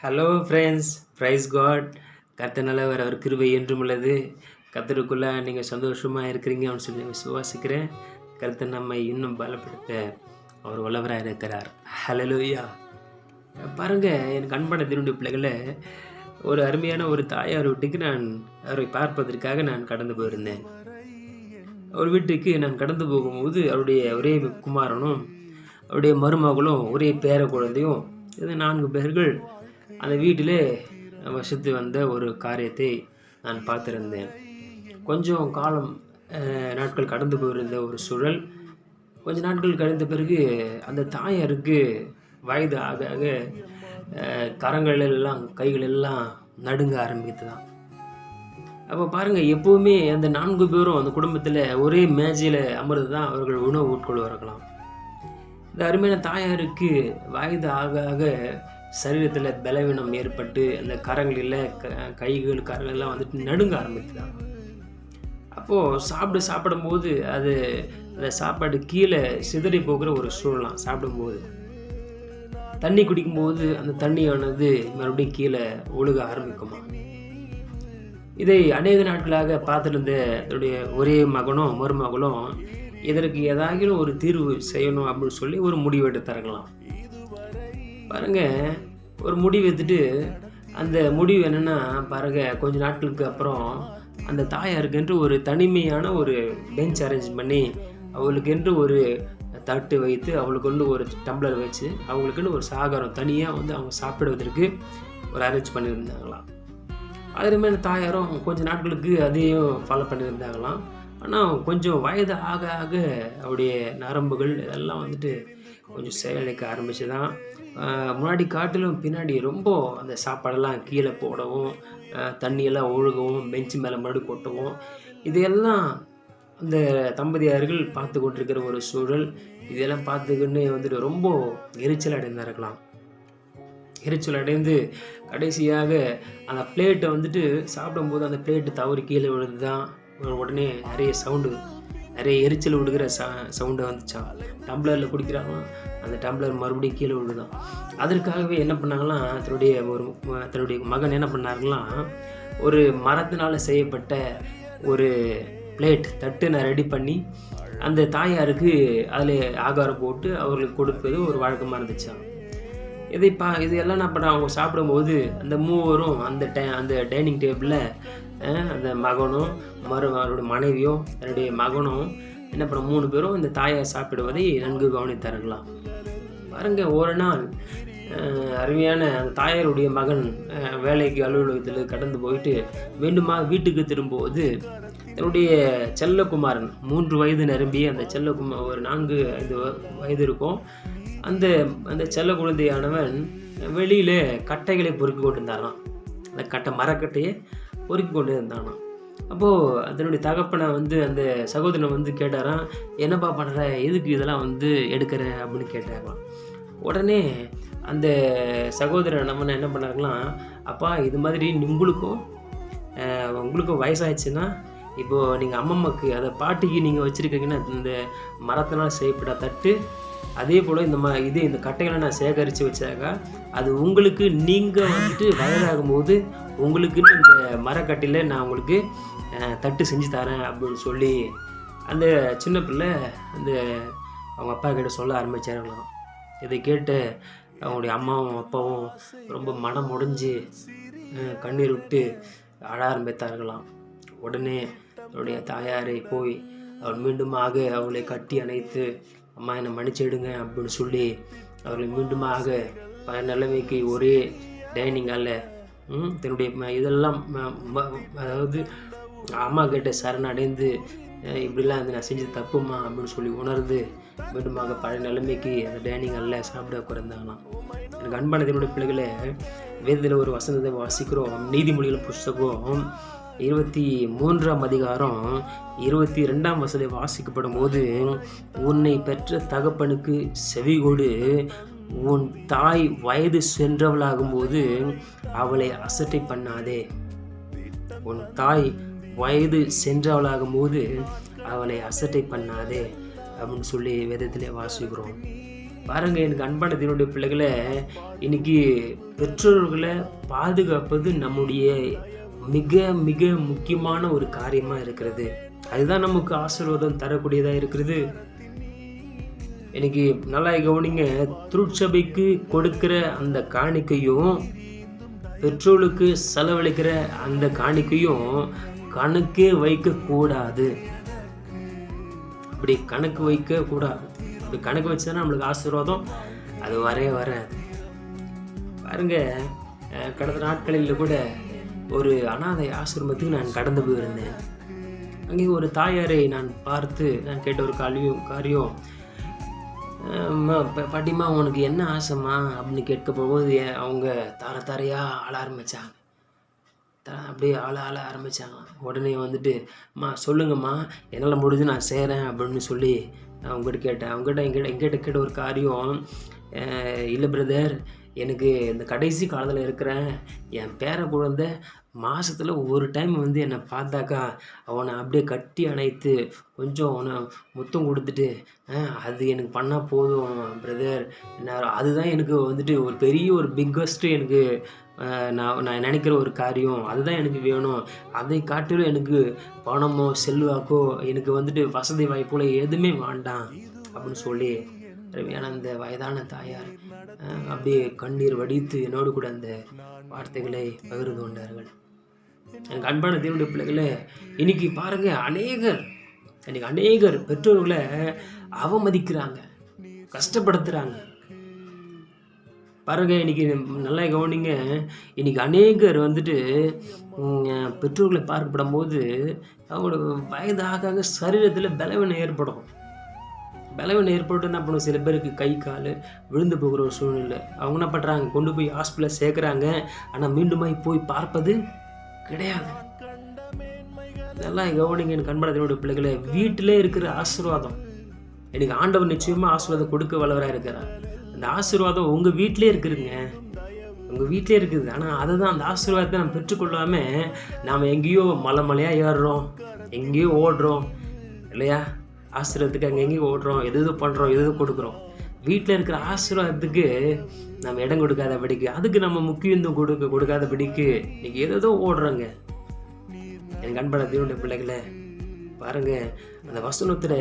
Hello friends praise God கர்த்தர் வர அவர் கிருபை என்றும் உள்ளது. கர்த்தருக்குள்ளே நீங்கள் சந்தோஷமாக இருக்கிறீங்க அப்படின்னு சொல்லி விசுவாசிக்கிறேன். கருத்தை நம்மை இன்னும் பலப்படுத்த அவர் வல்லவராக இருக்கிறார். ஹலலோயா பாருங்கள் எனக்கு அன்பான திருண்டு பிள்ளைகளை ஒரு அருமையான ஒரு தாயார் வீட்டுக்கு நான் அவரை பார்ப்பதற்காக நான் கடந்து போயிருந்தேன். அவர் வீட்டுக்கு நான் கடந்து போகும்போது அவருடைய ஒரே குமாரனும் அவருடைய மருமகளும் ஒரே பேர குழந்தையும் இது நான்கு பேர்கள் அந்த வீட்டிலே வசித்து வந்த ஒரு காரியத்தை நான் பார்த்திருந்தேன். கொஞ்சம் காலம் நாட்கள் கடந்து போயிருந்த ஒரு சூழல். கொஞ்ச நாட்கள் கழிந்த பிறகு அந்த தாயாருக்கு வயது ஆக ஆக அஹ், கரங்கள் எல்லாம் கைகள் எல்லாம் நடுங்க ஆரம்பித்துதான் அப்போ பாருங்கள் எப்போவுமே அந்த நான்கு பேரும் அந்த குடும்பத்தில் ஒரே மேஜையில் அமர்ந்து தான் அவர்கள் உணவு உட்கொள்வார்களாம். இந்த அருமையான தாயாருக்கு வயது ஆக ஆக சரீரத்தில் பலவீனம் ஏற்பட்டு அந்த கரங்களில் க கைகள் கரங்கள் எல்லாம் வந்துட்டு நடுங்க ஆரம்பித்துதான் அப்போது சாப்பிட சாப்பிடும்போது அது அந்த சாப்பாடு கீழே சிதறி போகிற ஒரு சூழலாம் சாப்பிடும்போது. தண்ணி குடிக்கும்போது அந்த தண்ணியானது மறுபடியும் கீழே ஒழுக ஆரம்பிக்குமா? இதை அநேக நாட்களாக பார்த்துருந்த என்னுடைய ஒரே மகனும் மருமகளும் இதற்கு ஏதாகிலும் ஒரு தீர்வு செய்யணும் அப்படின்னு சொல்லி ஒரு முடிவெடுத்து எடுத்தார்களாம் பாருங்கள் ஒரு முடிவு எடுத்துட்டு அந்த முடிவு என்னென்னா பாருங்க கொஞ்ச நாட்களுக்கு அப்புறம் அந்த தாயாருக்கென்று ஒரு தனிமையான ஒரு பெஞ்ச் அரேஞ்ச் பண்ணி அவளுக்கென்று ஒரு தட்டு வைத்து அவளுக்கு ஒரு டம்ளர் வச்சு அவங்களுக்குன்னு ஒரு சாகரம் தனியாக வந்து அவங்க சாப்பிடுவதற்கு ஒரு அரேஞ்ச் பண்ணியிருந்தாங்களாம். அதே மாதிரி தாயாரும் கொஞ்ச நாட்களுக்கு அதையும் ஃபாலோ பண்ணியிருந்தாங்களாம். ஆனால் கொஞ்சம் வயது ஆக ஆக அவருடைய நரம்புகள் இதெல்லாம் வந்துட்டு கொஞ்சம் செயலிக்க ஆரம்பிச்சு தான் முன்னாடி காட்டிலும் பின்னாடி ரொம்ப அந்த சாப்பாடெல்லாம் கீழே போடவும் தண்ணியெல்லாம் ஒழுகவும் பெஞ்சு மேலே மறுபடி கொட்டவும் இதையெல்லாம் அந்த தம்பதியார்கள் பார்த்து கொண்டிருக்கிற ஒரு சூழல். இதெல்லாம் பார்த்துக்கின்னு வந்துட்டு ரொம்ப எரிச்சல் அடைந்தார்களாம். எரிச்சல் அடைந்து கடைசியாக அந்த பிளேட்டை வந்துட்டு சாப்பிடும்போது அந்த பிளேட்டு தவறு கீழே விழுந்து தான் உடனே நிறைய சவுண்டு நிறைய எரிச்சல் விடுகிற ச சவுண்டு வந்துச்சான் டம்ளரில் குடிக்கிறாங்களாம் அந்த டம்ளர் மறுபடியும் கீழே விழுதான் அதற்காகவே என்ன பண்ணாங்களாம் தன்னுடைய ஒரு தன்னுடைய மகன் என்ன பண்ணார்களாம் ஒரு மரத்தினால் செய்யப்பட்ட ஒரு பிளேட் தட்டு நான் ரெடி பண்ணி அந்த தாயாருக்கு அதில் ஆகாரம் போட்டு அவர்களுக்கு கொடுப்பது ஒரு வழக்கமாக இருந்துச்சான் இதை பா இது எல்லாம் பண்ண அவங்க சாப்பிடும்போது அந்த மூவரும் அந்த டே அந்த டைனிங் டேபிளில் அந்த மகனும் மறு அவருடைய மனைவியும் தன்னுடைய மகனும் என்ன பண்ண மூணு பேரும் இந்த தாயை சாப்பிடுவதை நன்கு கவனித்தார்களாம். பாருங்க ஒரு நாள் அருமையான அந்த தாயாருடைய மகன் வேலைக்கு அலுவலகத்தில் கடந்து போயிட்டு வேண்டுமா வீட்டுக்கு திரும்பும்போது தன்னுடைய செல்லகுமாரன் மூன்று வயது நிரம்பி அந்த செல்லகுமார் ஒரு நான்கு ஐந்து வ- வயது இருக்கும். அந்த அந்த செல்ல குழந்தையானவன் வெளியில் கட்டைகளை பொறுக்கி கொண்டிருந்தாராம். அந்த கட்டை மரக்கட்டையை பொறுக்கி கொண்டு இருந்தானாம் அப்போது அதனுடைய தகப்பனை வந்து அந்த சகோதரன் வந்து கேட்டாராம் என்னப்பா பண்ணுற எதுக்கு இதெல்லாம் வந்து எடுக்கிற? அப்படின்னு கேட்டாங்களாம் உடனே அந்த சகோதரன் நம்ம என்ன பண்ணாருங்களாம் அப்பா இது மாதிரி நிம்புளுக்கும் உங்களுக்கும் வயசாகிடுச்சுன்னா இப்போது நீங்கள் அம்மம்மாக்கு அதை பாட்டிக்கு நீங்கள் வச்சுருக்கீங்கன்னா இந்த மரத்தினால் செய்யப்பட்ட தட்டு அதே போல் இந்த மா இது இந்த கட்டைகளை நான் சேகரித்து வச்சாக்கா அது உங்களுக்கு நீங்கள் வந்துட்டு வயதாகும் போது உங்களுக்குன்னு இந்த மரக்கட்டையில் நான் உங்களுக்கு தட்டு செஞ்சு தரேன் அப்படின்னு சொல்லி அந்த சின்ன பிள்ளை அந்த அவங்க அப்பா கிட்ட சொல்ல ஆரம்பிச்சார்களாம். இதை கேட்டு அவங்களுடைய அம்மாவும் அப்பாவும் ரொம்ப மனம் உடைஞ்சு கண்ணீர் விட்டு அழ ஆரம்பித்தார்களாம். உடனே அவருடைய தாயாரை போய் அவள் மீண்டுமாக அவளை கட்டி அணைத்து அம்மா என்னை மன்னிச்சிடுங்க அப்படின்னு சொல்லி அவர்களை மீண்டுமாக பல நிலைமைக்கு ஒரே டைனிங் ஹாலில் தன்னுடைய ம- இதெல்லாம் ம- அதாவது அம்மா கிட்ட சரணடைந்து இப்படிலாம் வந்து நான் செஞ்சது தப்புமா அப்படின்னு சொல்லி உணர்ந்து மீண்டுமாக பழைய நிலைமைக்கு அந்த டைனிங் ஹாலில் சாப்பிட பிறந்தாங்களாம் எனக்கு அன்பான என்னுடைய பிள்ளைகளை வேதத்தில் ஒரு வசனத்தை வாசிக்கிறோம். நீதிமொழிகள் புஸ்தகம் இருபத்தி மூன்றாம் அதிகாரம் இருபத்தி ரெண்டாம் வசதி வாசிக்கப்படும் போது உன்னை பெற்ற தகப்பனுக்கு செவிகொடு உன் தாய் வயது சென்றவளாகும்போது அவளை அசட்டை பண்ணாதே. உன் தாய் வயது சென்றவளாகும்போது அவளை அசட்டை பண்ணாதே அப்படின்னு சொல்லி வேதத்திலே வாசிக்கிறோம். பாருங்க எனக்கு அன்பான தினுடைய பிள்ளைகளை இன்னைக்கு பெற்றோர்களை பாதுகாப்பது நம்முடைய மிக மிக முக்கியமான ஒரு காரியமாக இருக்கிறது. அதுதான் நமக்கு ஆசீர்வாதம் தரக்கூடியதாக இருக்கிறது. இன்னைக்கு நல்லா கவனிங்க திருச்சபைக்கு கொடுக்கிற அந்த காணிக்கையும் பெட்ரோலுக்கு செலவழிக்கிற அந்த காணிக்கையும் கணக்கே வைக்க கூடாது அப்படி கணக்கு வைக்க கூடாது அப்படி கணக்கு வச்சுதான் நம்மளுக்கு ஆசீர்வாதம் அது வரவே வராது. பாருங்க கடந்த நாட்களில் கூட ஒரு அனாதை ஆசிரமத்துக்கு நான் கடந்து போயிருந்தேன். அங்கே ஒரு தாயாரை நான் பார்த்து நான் கேட்ட ஒரு காரியம் காரியம் பாட்டிமா உனக்கு என்ன ஆசைம்மா? அப்படின்னு கேட்க போகும்போது அவங்க தர தரையாக ஆள ஆரம்பித்தாங்க த அப்படியே ஆள ஆள ஆரம்பித்தாங்க உடனே வந்துட்டு அம்மா சொல்லுங்கம்மா என்னால் முடிஞ்சு நான் செய்கிறேன் அப்படின்னு சொல்லி நான் அவங்ககிட்ட கேட்டேன். அவங்ககிட்ட எங்கிட்ட எங்கிட்ட கேட்ட ஒரு காரியம் இல்லை பிரதர் எனக்கு இந்த கடைசி காலத்தில் இருக்கிறேன் என் பேர குழந்தை மாதத்தில் ஒரு டைம் வந்து என்னை பார்த்தாக்கா அவனை அப்படியே கட்டி அணைத்து கொஞ்சம் அவனை முத்தம் கொடுத்துட்டு அது எனக்கு பண்ணால் போதும் பிரதர் நான் அதுதான் எனக்கு வந்துட்டு ஒரு பெரிய ஒரு பிக்கஸ்ட்டு எனக்கு நான் நான் நினைக்கிற ஒரு காரியம். அதுதான் எனக்கு வேணும். அதை காட்டிலும் எனக்கு பணமோ செல்வாக்கோ எனக்கு வந்துட்டு வசதி வாய்ப்புகளோ எதுவுமே வேண்டாம் அப்படின்னு சொல்லி அருமையான அந்த வயதான தாயார் அப்படியே கண்ணீர் வடித்து என்னோடு கூட அந்த வார்த்தைகளை பகிர்ந்து கொண்டார்கள். எனக்கு அன்பான தேவனுடைய பிள்ளைகளே இன்னைக்கு பாருங்க அநேகர் இன்னைக்கு அநேகர் பெற்றோர்களை அவமதிக்கிறாங்க கஷ்டப்படுத்துறாங்க. பாருங்க இன்னைக்கு நல்லா கவனிங்க இன்னைக்கு அநேகர் வந்துட்டு பெற்றோர்களை பார்க்கப்படும் போது அவங்களோட வயதாக ஆக சரீரத்தில் பலவீனம் ஏற்படும். பலவீனம் ஏற்பட்டு என்ன பண்ணும் சில பேருக்கு கை கால் விழுந்து போகிற ஒரு சூழ்நிலை. அவங்க என்ன பண்ணுறாங்க கொண்டு போய் ஹாஸ்பிட்டலில் சேர்க்குறாங்க. ஆனால் மீண்டுமாய் போய் பார்ப்பது கிடையாது. இதெல்லாம் கவனிங்க. கண்படத்தினுடைய பிள்ளைகளை வீட்டிலே இருக்கிற ஆசீர்வாதம். எனக்கு ஆண்டவர் நிச்சயமாக ஆசீர்வாதம் கொடுக்க வல்லவராக இருக்கிறார். அந்த ஆசீர்வாதம் உங்கள் வீட்டிலே இருக்குதுங்க. உங்கள் வீட்டிலே இருக்குது. ஆனால் அதை தான் அந்த ஆசீர்வாதத்தை நம்ம பெற்றுக்கொள்ளாமல் நாம் எங்கேயோ மலை மலையாக ஏறுறோம். எங்கேயோ ஓடுறோம். இல்லையா? ஆசீர்வாதத்துக்கு அங்கே எங்கேயும் ஓடுறோம் எது எது பண்ணுறோம் எது எது கொடுக்குறோம். வீட்டில் இருக்கிற ஆசீர்வாதத்துக்கு நம்ம இடம் கொடுக்காத படிக்கு அதுக்கு நம்ம முக்கியத்துவம் கொடுக்க கொடுக்காத படிக்கு இன்னைக்கு ஏதோ ஓடுறோங்க. எனக்கு அன்பான தேவனுடைய பிள்ளைகளை பாருங்க அந்த வசனத்தில்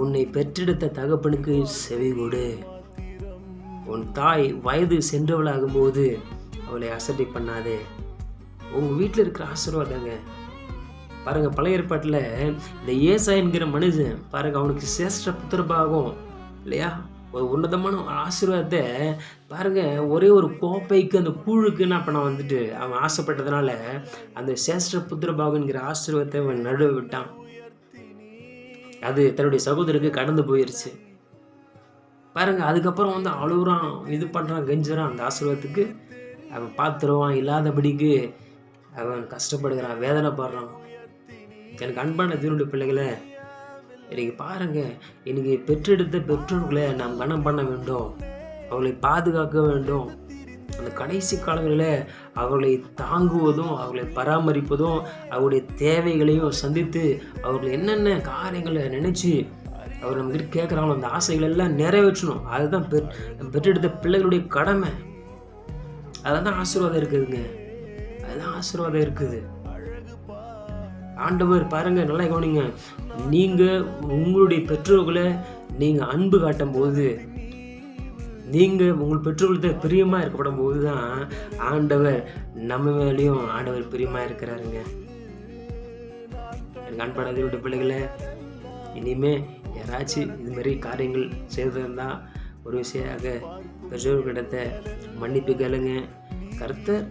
உன்னை பெற்றெடுத்த தகப்பனுக்கு செவி கொடு. உன் தாய் வயது சென்றவளாகும் போது அவளை அசட்டை பண்ணாதே. உங்கள் வீட்டில் இருக்கிற ஆசீர்வாதங்க பாருங்கள் பழைய ஏற்பாட்டில் இந்த ஏசா என்கிற மனுஷன் பாருங்க அவனுக்கு சேஷ்ட புத்திரபாகும் இல்லையா? ஒரு உன்னதமான ஆசீர்வாதத்தை பாருங்க ஒரே ஒரு கோப்பைக்கு அந்த கூழுக்கு என்ன பண்ண வந்துட்டு அவன் ஆசைப்பட்டதுனால அந்த சேஷ்ட புத்திரபாகுங்கிற ஆசீர்வாதத்தை அவன் நடுவு விட்டான். அது தன்னுடைய சகோதரருக்கு கடந்து போயிருச்சு. பாருங்க அதுக்கப்புறம் வந்து அழுகுறான் இது பண்ணுறான் கெஞ்சுறான் அந்த ஆசீர்வாதத்துக்கு. அவன் பார்த்துருவான் இல்லாதபடிக்கு அவன் கஷ்டப்படுகிறான் வேதனைப்படுறான். எனக்கு அன்பான தீனுடைய பிள்ளைகளை இன்னைக்கு பாருங்க இன்றைக்கி பெற்றெடுத்த பெற்றோர்களை நாம் கனம் பண்ண வேண்டும் அவர்களை பாதுகாக்க வேண்டும். அந்த கடைசி காலங்களில் அவர்களை தாங்குவதும் அவர்களை பராமரிப்பதும் அவருடைய தேவைகளையும் சந்தித்து அவர்கள் என்னென்ன காரியங்களை நினச்சி அவர் நம்மகிட்ட கேட்குறாங்களோ அந்த ஆசைகள் எல்லாம் நிறைவேற்றணும். அதுதான் பெற் பெற்றெடுத்த பிள்ளைகளுடைய கடமை. அதுதான் ஆசீர்வாதம் இருக்குதுங்க. அதுதான் ஆசீர்வாதம் இருக்குது. ஆண்டவர் பாருங்கள் நல்லா கவனிங்க. நீங்கள் உங்களுடைய பெற்றோர்களை நீங்கள் அன்பு காட்டும் போது நீங்கள் உங்கள் பெற்றோர்கள்ட்ட பிரியமாக இருக்கப்படும் போது தான் ஆண்டவர் நம்ம மேலேயும் ஆண்டவர் பிரியமாக இருக்கிறாருங்க. எனக்கு அன்படாதவருடைய பிள்ளைகளை இனிமே யாராச்சும் இது மாதிரி காரியங்கள் செய்திருந்தா ஒரு விஷயாக பெற்றோர்களிடத்த மன்னிப்பு கேளுங்க. கருத்தர்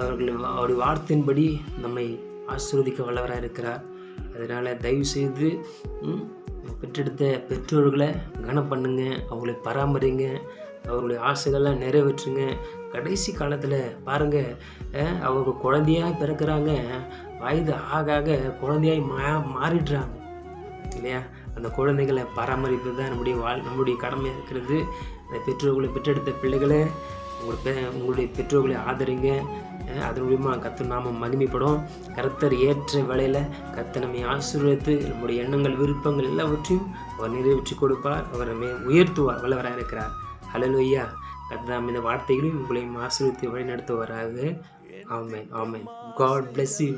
அவர்கள் அவருடைய வார்த்தையின்படி நம்மை ஆசீர்வதிக்க வல்லவராக இருக்கிறார். அதனால் தயவு செய்து பெற்றெடுத்த பெற்றோர்களை கனம் பண்ணுங்க அவங்களை பராமரிங்க அவர்களுடைய ஆசைகள்லாம் நிறைவேற்றுங்க. கடைசி காலத்தில் பாருங்கள் அவங்க குழந்தையாக பிறக்கிறாங்க வயது ஆக ஆக குழந்தையாய் மா மாறிடுறாங்க. இல்லையா? அந்த குழந்தைகளை பராமரிப்பது தான் நம்முடைய வாழ் நம்முடைய கடமையாக இருக்கிறது. அந்த பெற்றோர்களை பெற்றெடுத்த பிள்ளைகளை உங்களுடைய பெ- உங்களுடைய பெற்றோர்களை ஆதரிங்க. அதன் மூலியமாக கர்த்தர் நாமம் மகிமைப்படும். கர்த்தர் ஏற்ற வேளையில் கர்த்தர் நம்மை ஆசீர்வதித்து நம்முடைய எண்ணங்கள் விருப்பங்கள் எல்லாவற்றையும் அவர் நிறைவேற்றி கொடுப்பார். அவர் நம்மை உயர்த்துவார் வல்லவராக இருக்கிறார். கர்த்தர் நாம் இந்த வார்த்தைகளையும் உங்களையும் ஆசீர்வதித்து வழி நடத்துவாராக amen amen. God bless you.